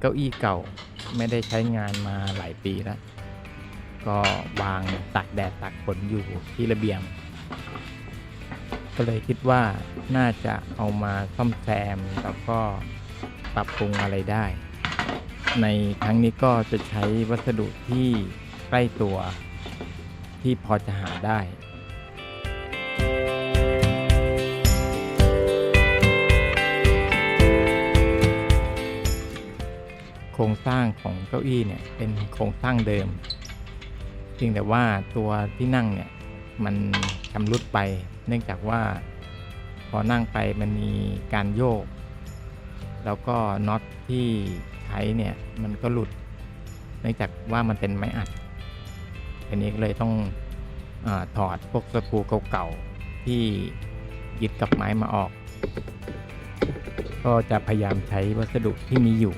เก้าอี้เก่าไม่ได้ใช้งานมาหลายปีแล้ว ก็วางตากแดดตากฝนอยู่ที่ระเบียง ก็เลยคิดว่าน่าจะเอามาซ่อมแซมแล้วก็ปรับปรุงอะไรได้ ในครั้งนี้ก็จะใช้วัสดุที่ใกล้ตัวที่พอจะหาได้ ครงสร้างของเก้าอี้เนี่ยเป็นโครงสร้างเดิมเพียงแต่ว่าตัวที่นั่งเนี่ยมันชำรุดไป เนื่องจากว่าพอนั่งไปมันมีการโยก แล้วก็น็อตที่ใช้เนี่ยมันก็หลุด เนื่องจากว่ามันเป็นไม้อัดทีนี้ก็เลยต้องอถอดพวกสกรูเก่าๆที่ยึดกับไม้มาออก ก็จะพยายามใช้วัสดุที่มีอยู่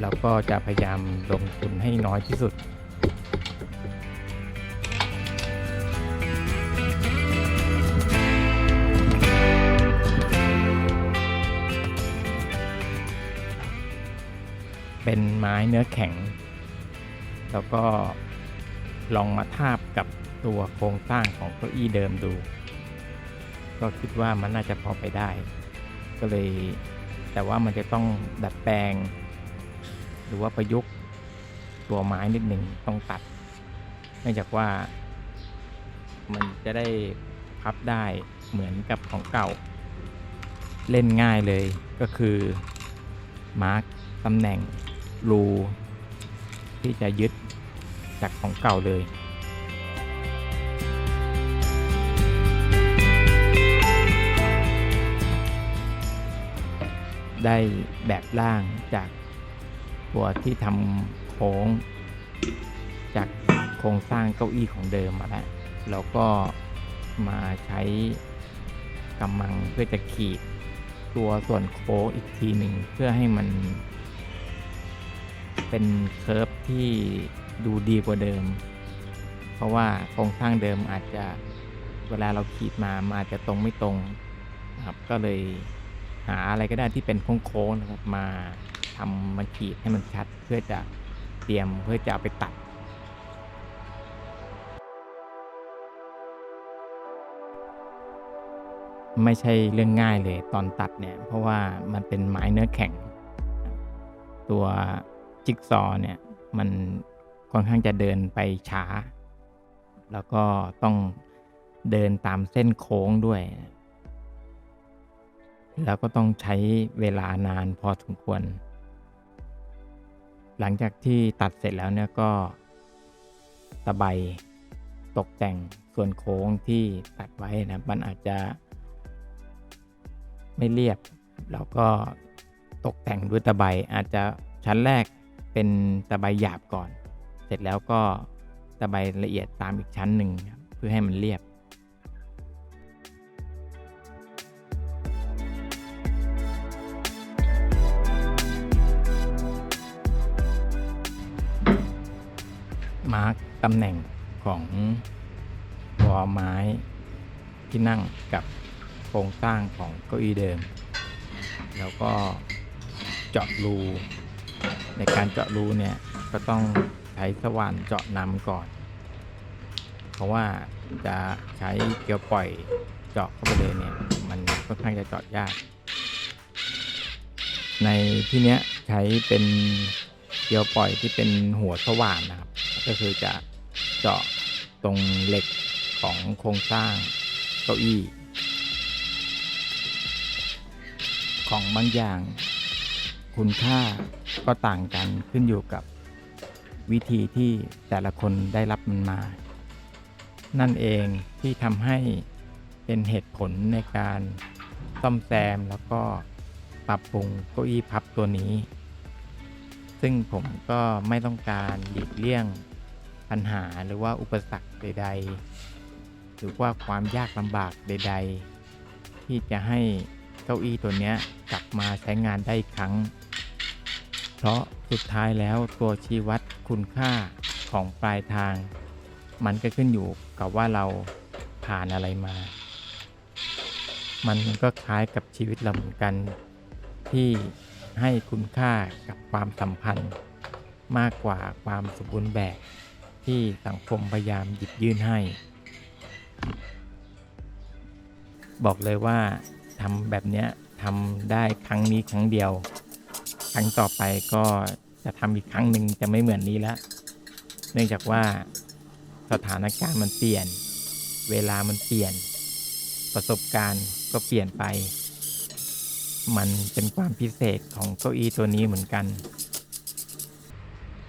แล้วก็จะพยายามลงทุนให้น้อยที่สุดเป็นไม้เนื้อแข็ง แล้วก็ลองมาทาบกับตัวโครงสร้างของเก้าอี้เดิมดู ก็คิดว่ามันน่าจะพอไปได้ ก็เลยแต่ว่ามันจะต้องดัดแปลง หรือว่าประยุกต์ตัวไม้นิดหนึ่งต้องตัด เนื่องจากว่า มันจะได้พับได้เหมือนกับของเก่า เล่นง่ายเลยก็คือ มาร์กตำแหน่งรูที่จะยึดจากของเก่าเลยได้แบบล่างจาก ตัวที่ทำโค้ง จากโครงสร้างเก้าอี้ของเดิมมาแล้วแล้วก็มาใช้กำมังเพื่อจะขีดตัวส่วนโค้งอีกทีหนึ่งเพื่อให้มัน เป็นเคิร์ฟที่ดูดีกว่าเดิม เพราะว่าโครงสร้างเดิมอาจจะเวลาเราขีดมามันอาจจะตรงไม่ตรงครับก็เลยหาอะไรก็ได้ที่เป็นโค้งๆนะครับมา ทำมาขีดให้มันชัดเพื่อจะเตรียมเพื่อจะเอาไปตัด ไม่ใช่เรื่องง่ายเลยตอนตัดเนี่ย เพราะว่ามันเป็นไม้เนื้อแข็ง ตัวจิ๊กซอว์เนี่ย มันค่อนข้างจะเดินไปช้า แล้วก็ต้องเดินตามเส้นโค้งด้วย แล้วก็ต้องใช้เวลานานพอสมควร หลังจากที่ตัดเสร็จแล้วเนี่ยก็ตะไบตกแต่งส่วนโค้งที่ตัดไว้นะมันอาจจะไม่เรียบ แล้วก็ตกแต่งด้วยตะไบอาจจะชั้นแรกเป็นตะไบหยาบก่อน เสร็จแล้วก็ตะไบละเอียดตามอีกชั้นหนึ่งเพื่อให้มันเรียบ ตำแหน่งของตัวไม้ที่นั่งกับโครงสร้างของเก้าอี้เดิม แล้วก็เจาะรู ในการเจาะรูเนี่ยก็ต้องใช้สว่านเจาะนำก่อน เพราะว่าจะใช้เกลียวปล่อยเจาะเข้าไปเลยเนี่ยมันค่อนข้างจะเจาะยาก ในที่เนี้ยใช้เป็นเกลียวปล่อยที่เป็นหัวสว่านนะครับ ก็คือจะ เจาะตรงเหล็กของโครงสร้างเก้าอี้ ของบางอย่าง คุณค่าก็ต่างกันขึ้นอยู่กับวิธีที่แต่ละคนได้รับมันมา นั่นเองที่ทำให้เป็นเหตุผลในการซ่อมแซมแล้วก็ปรับปรุงเก้าอี้พับตัวนี้ ซึ่งผมก็ไม่ต้องการหลีกเลี่ยง ปัญหาหรือว่าอุปสรรคใด ๆ หรือว่าความยากลำบากใด ๆ ที่จะให้เก้าอี้ตัวนี้กลับมาใช้งานได้อีกครั้ง เพราะสุดท้ายแล้วตัวชี้วัดคุณค่าของปลายทาง มันก็ขึ้นอยู่กับว่าเราผ่านอะไรมา มันก็คล้ายกับชีวิตเราเหมือนกัน ที่ให้คุณค่ากับความสัมพันธ์ มากกว่าความสมบูรณ์แบบ ที่สังคมพยายามหยิบยื่นให้ บอกเลยว่าทำแบบเนี้ยทำได้ครั้งนี้ครั้งเดียว ครั้งต่อไปก็จะทำอีกครั้งหนึ่งจะไม่เหมือนนี้แล้วเนื่องจากว่าสถานการณ์มันเปลี่ยน เวลามันเปลี่ยน ประสบการณ์ก็เปลี่ยนไป มันเป็นความพิเศษของเก้าอี้ตัวนี้เหมือนกัน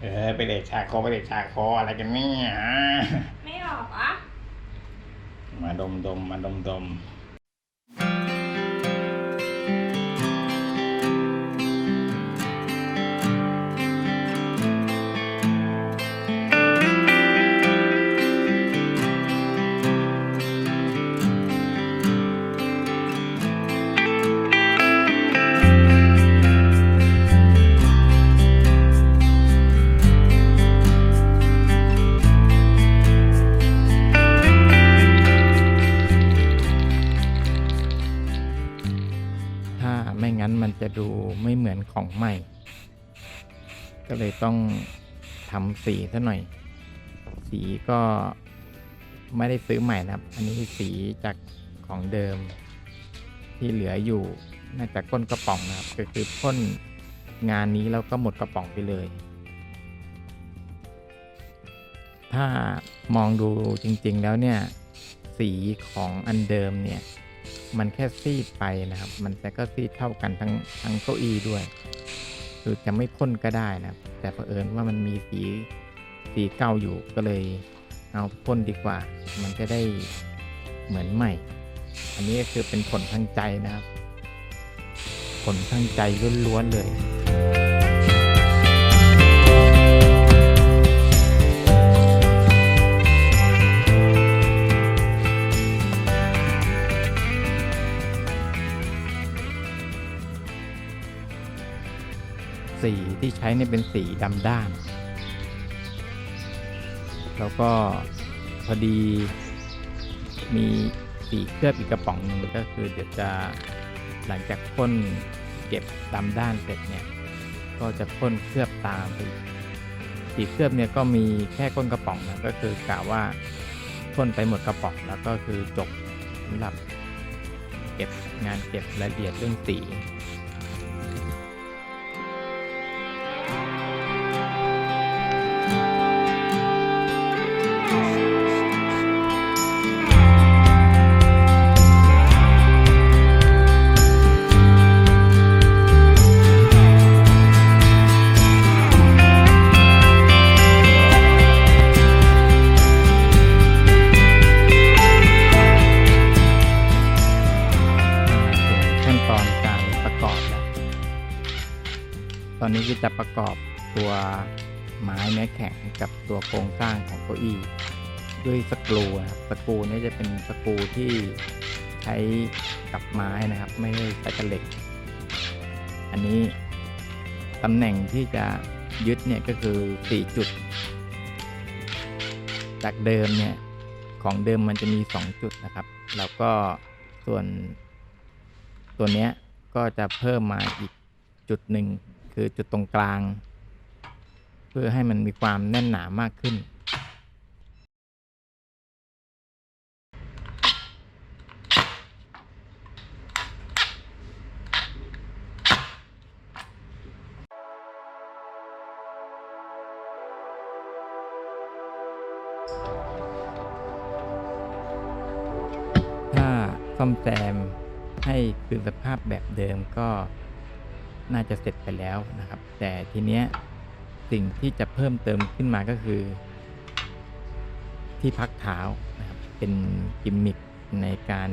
เออไปเด็กชาโคไปเด็กชาโคอะไรกันเนี่ยไม่ออกอะมาดมดมมาดมดม ดูไม่เหมือนของใหม่ ก็เลยต้องทำสีซะหน่อย สีก็ไม่ได้ซื้อใหม่นะครับ อันนี้สีจากของเดิมที่เหลืออยู่น่าจะก้นกระป๋องนะครับ ก็คือพ่นงานนี้แล้วก็หมดกระป๋องไปเลย ถ้ามองดูจริงๆแล้วเนี่ย สีของอันเดิมเนี่ย มันแค่ซีดไปนะครับ มันแต่ก็ซีดเท่ากันทั้งทั้งเก้าอี้ด้วยคือจะไม่พ่นก็ได้นะครับแต่เผอิญว่ามันมีสีสีเก่าอยู่ก็เลยเอาพ่นดีกว่า มันจะได้เหมือนใหม่ อันนี้ก็คือเป็นผลทางใจนะครับ ผลทางใจล้วนๆเลย สีที่ใช้เนี่ยเป็นสีดำด้าน แล้วก็พอดีมีสีเคลือบอีกกระป๋องหนึ่งก็คือเดี๋ยวจะหลังจากพ่นเก็บดำด้านเสร็จเนี่ยก็จะพ่นเคลือบตามไปสีเคลือบเนี่ยก็มีแค่ก้นกระป๋องนะก็คือกะว่าพ่นไปหมดกระป๋องแล้วก็คือจบสำหรับเก็บงานเก็บรายละเอียดเรื่องสี จะประกอบตัวไม้เนื้แข็งกับตัวโครงสร้างของเก้าอี้ด้วยสกรูนะครับสกรูนี่จะเป็นสกรูที่ใช้กับไม้นะครับ ไม่ได้ใช้กับเหล็ก อันนี้ตำแหน่งที่จะยึดเนี่ยก็คือ 4 จุด จากเดิมเนี่ยของเดิมมันจะมี 2 จุดนะครับ แล้วก็ส่วนตัวเนี้ยก็จะเพิ่มมาอีกจุดหนึ่ง คือจุดตรงกลาง เพื่อให้มันมีความแน่นหนามากขึ้น ถ้าซ่อมแซมให้คืนสภาพแบบเดิมก็ น่าจะเสร็จไปแล้วนะครับ แต่ทีเนี้ยสิ่งที่จะเพิ่มเติมขึ้นมาก็คือ ที่พักเท้านะครับเป็นกิมมิคในการ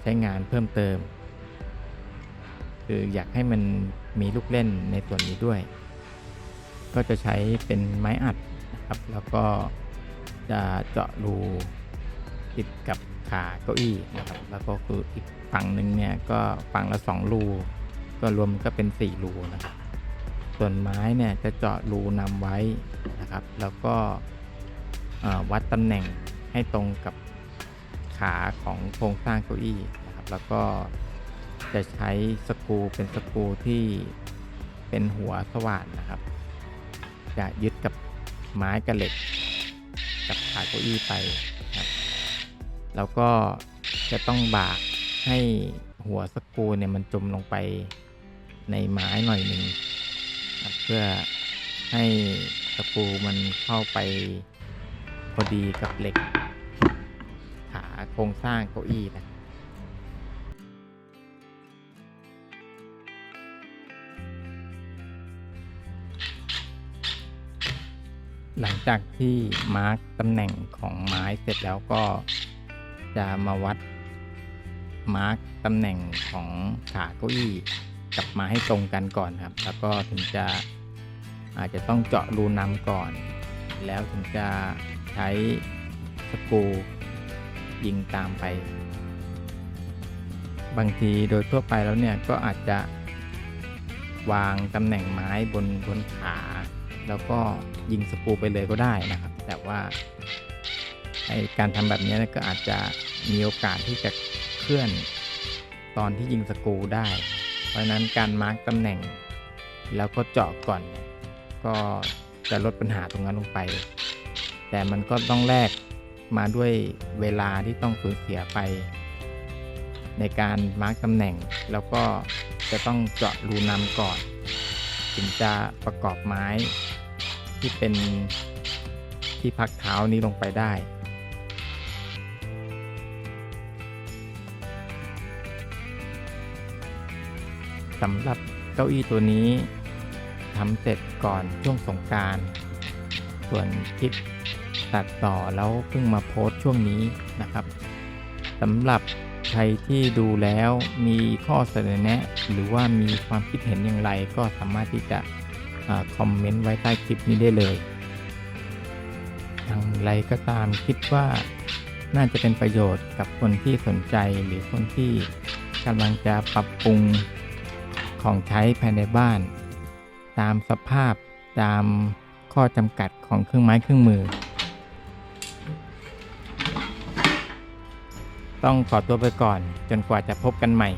ใช้งานเพิ่มเติม คืออยากให้มันมีลูกเล่นในส่วนนี้ด้วย ก็จะใช้เป็นไม้อัดนะครับ แล้วก็จะเจาะรูติดกับขาเก้าอี้นะครับ แล้วก็คืออีกฝั่งหนึ่งเนี่ยก็ฝั่งละสองรู ก็รวมก็เป็นสี่รูนะครับ ส่วนไม้เนี่ยจะเจาะรูนำไว้นะครับ แล้วก็วัดตำแหน่งให้ตรงกับขาของโครงสร้างเก้าอี้นะครับ แล้วก็จะใช้สกรูเป็นสกรูที่เป็นหัวสว่านนะครับ จะยึดกับไม้กับเหล็ก กับขาเก้าอี้ไปครับแล้วก็จะต้องบากให้ หัวสกูเนี่ยมันจมลงไปในไม้หน่อยหนึ่งเพื่อให้สกูมันเข้าไปพอดีกับเหล็ก ขาโครงสร้างเก้าอี้นะหลังจากที่มาร์กตำแหน่งของไม้เสร็จแล้วก็จะมาวัด มาร์กตำแหน่งของขาเก้าอี้กลับมาให้ตรงกันก่อนครับ แล้วก็ถึงจะอาจจะต้องเจาะรูนำก่อน แล้วถึงจะใช้สกูยิงตามไป บางทีโดยทั่วไปแล้วเนี่ยก็อาจจะวางตำแหน่งไม้บนบนขา แล้วก็ยิงสกูไปเลยก็ได้นะครับ แต่ว่าการทำแบบนี้ก็อาจจะมีโอกาสที่จะ เคลื่อน ตอนที่ยิงสกูได้ เพราะฉะนั้นการมาร์กตำแหน่ง แล้วก็เจาะก่อน ก็จะลดปัญหาตรงนั้นลงไป แต่มันก็ต้องแลกมาด้วยเวลาที่ต้องสูญเสียไป ในการมาร์กตำแหน่ง แล้วก็จะต้องเจาะรูนำก่อน ถึงจะประกอบไม้ที่เป็นที่พักเท้านี้ลงไปได้ สำหรับเก้าอี้ตัวนี้ทำเสร็จก่อนช่วงสงการ ส่วนคลิปตัดต่อแล้วเพิ่งมาโพสต์ช่วงนี้นะครับสำหรับใครที่ดูแล้วมีข้อเสนอแนะ หรือว่ามีความคิดเห็นอย่างไรก็สามารถที่จะอคอมเมนต์ไว้ใต้คลิปนี้ได้เลยอย่างไรก็ตามคิดว่าน่าจะเป็นประโยชน์กับคนที่สนใจหรือคนที่กำลังจะปรับปรุง ของใช้ภายในบ้าน ตามสภาพตามข้อจำกัดของเครื่องไม้เครื่องมือ ต้องขอตัวไปก่อนจนกว่าจะพบกันใหม่